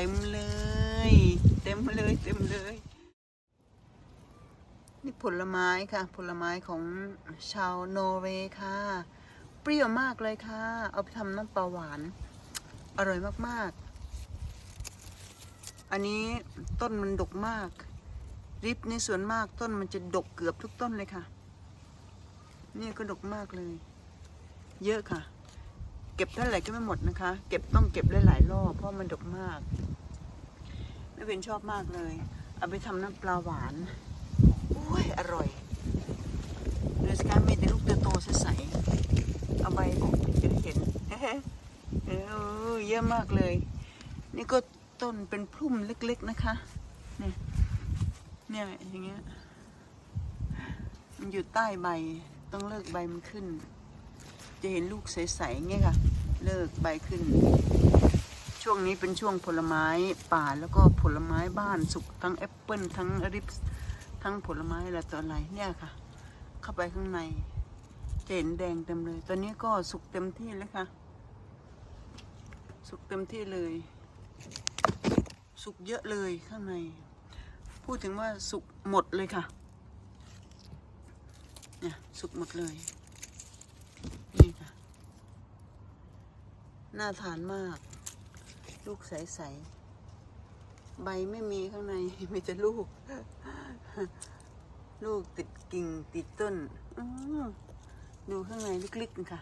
เต็มเลย เต็มเลยเต็มเลย นี่ผลไม้ค่ะ ผลไม้ของชาวโนอร์เวย์ค่ะ เปรี้ยวมากเลยค่ะ เอาไปทำน้ำปลาหวาน อร่อยมากๆ อันนี้ต้นมันดกมาก ริบในส่วนมากต้นมันจะดกเกือบทุกต้นเลยค่ะ นี่ก็ดกมากเลย เยอะค่ะ เก็บเท่าไหร่ก็ไม่หมดนะคะ เก็บต้องเก็บหลายรอบเพราะมันดกมากไม่เป็นชอบมากเลย เอาไปทำน้ำปลาหวานโอ้ยอร่อยเดือสกามีแต่ลูกตโตๆใสๆเอาใบออกจะได้เห็นเออเยอะมากเลย นี่ก็ต้นเป็นพุ่มเล็กๆนะคะ เนี่ยเนี่ยอย่างเงี้ยมันอยู่ใต้ใบต้องเลิกใบมันขึ้น จะเห็นลูกใสๆเงี้ยค่ะ เลิกใบขึ้น ช่วงนี้เป็นช่วงผลไม้ป่าแล้วก็ผลไม้บ้านสุกทั้งแอปเปิลทั้งริปส์ทั้งผลไม้อะไรต่ออะไรเนี่ยค่ะ เข้าไปข้างในจะเห็นแดงเต็มเลย ตอนนี้ก็สุกเต็มที่แล้วค่ะ สุกเต็มที่เลย สุกเยอะเลยข้างใน พูดถึงว่าสุกหมดเลยค่ะ เนี่ยสุกหมดเลย นี่ค่ะ น่าทานมาก ลูกใสๆ ใบไม่มีข้างใน มีแต่ลูก ลูกติดกิ่งติดต้นดูข้างในลึกๆนะคะ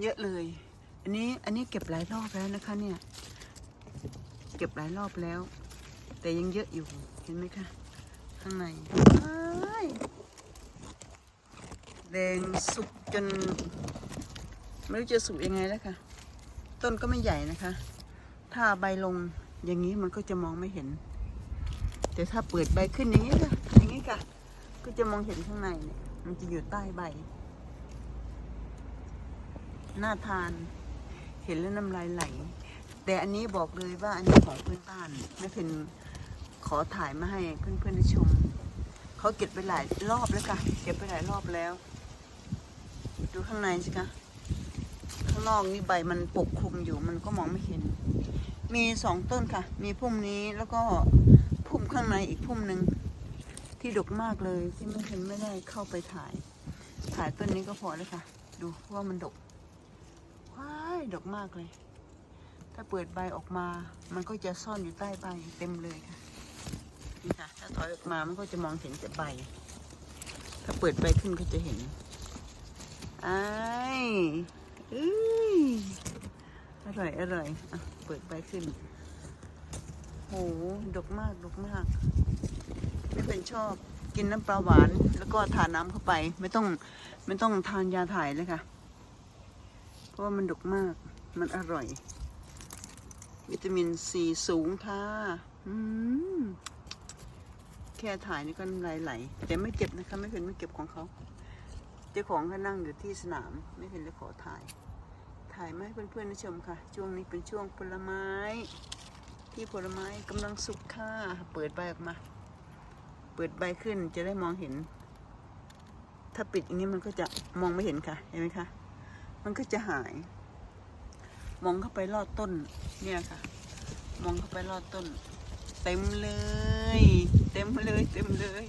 เยอะเลย อันนี้อันนี้เก็บหลายรอบแล้วนะคะ เนี่ย เก็บหลายรอบแล้ว แต่ยังเยอะอยู่ เห็นไหมคะ ข้างในแดงสุกจนไม่รู้จะสุกยังไงแล้วค่ะ ต้นก็ไม่ใหญ่นะคะ ถ้าใบลงอย่างนี้มันก็จะมองไม่เห็น แต่ถ้าเปิดใบขึ้นอย่างนี้ค่ะอย่างนี้ค่ะ ก็จะมองเห็นข้างในเนี่ยมันจะอยู่ใต้ใบ น่าทาน เห็นแล้วน้ำลายไหล แต่อันนี้บอกเลยว่าอันนี้ของเพื่อนบ้านแม่เพนขอถ่ายมาให้เพื่อนๆได้ชม เขาเก็บไปหลายรอบแล้วค่ะ เก็บไปหลายรอบแล้ว ดูข้างในสิคะ นอกนี่ใบมันปกคลุมอยู่มันก็มองไม่เห็น มีสองต้นค่ะ มีพุ่มนี้แล้วก็พุ่มข้างในอีกพุ่มหนึ่งที่ดกมากเลยที่ไม่เห็นไม่ได้เข้าไปถ่าย ถ่ายต้นนี้ก็พอแล้วค่ะ ดูว่ามันดกว้ายดกมากเลย ถ้าเปิดใบออกมา มันก็จะซ่อนอยู่ใต้ใบเต็มเลยค่ะนี่ค่ะ ถ้าถอยออกมามันก็จะมองเห็นแต่ใบ ถ้าเปิดใบขึ้นก็จะเห็นไอ้ อร่อย อร่อย อะ เปิดใบขึ้น โห ดกมาก ดกมาก ไม่เป็นชอบ กินน้ำปลาหวาน แล้วก็ทานน้ำเข้าไป ไม่ต้อง ไม่ต้องทานยาถ่ายเลยค่ะ เพราะว่ามันดกมาก มันอร่อย วิตามินซีสูงค่ะ อืม แค่ถ่ายนี่ก็น้ำลายไหล แต่ไม่เก็บนะคะ ไม่เป็นไม่เก็บของเขา เจ้าของเขานั่งอยู่ที่สนาม ไม่เห็นเลยขอถ่าย ถ่ายมาให้เพื่อนๆได้ชมค่ะ ช่วงนี้เป็นช่วงผลไม้ ที่ผลไม้กำลังสุกค่ะ เปิดใบออกมา เปิดใบขึ้นจะได้มองเห็น ถ้าปิดอย่างนี้มันก็จะมองไม่เห็นค่ะ เห็นไหมคะ มันก็จะหาย มองเข้าไปลอดต้น เนี่ยค่ะ มองเข้าไปลอดต้น เต็มเลย เต็มเลย เต็มเลย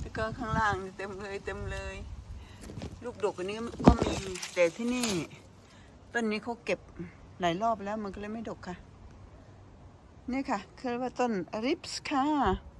แล้วก็ข้างล่างเต็มเลย เต็มเลย ลูกดกอันนี้ก็มีแต่ที่นี่ ต้นนี้เขาเก็บหลายรอบแล้วมันก็เลยไม่ดกค่ะ นี่ค่ะคือว่าต้นริปส์ค่ะ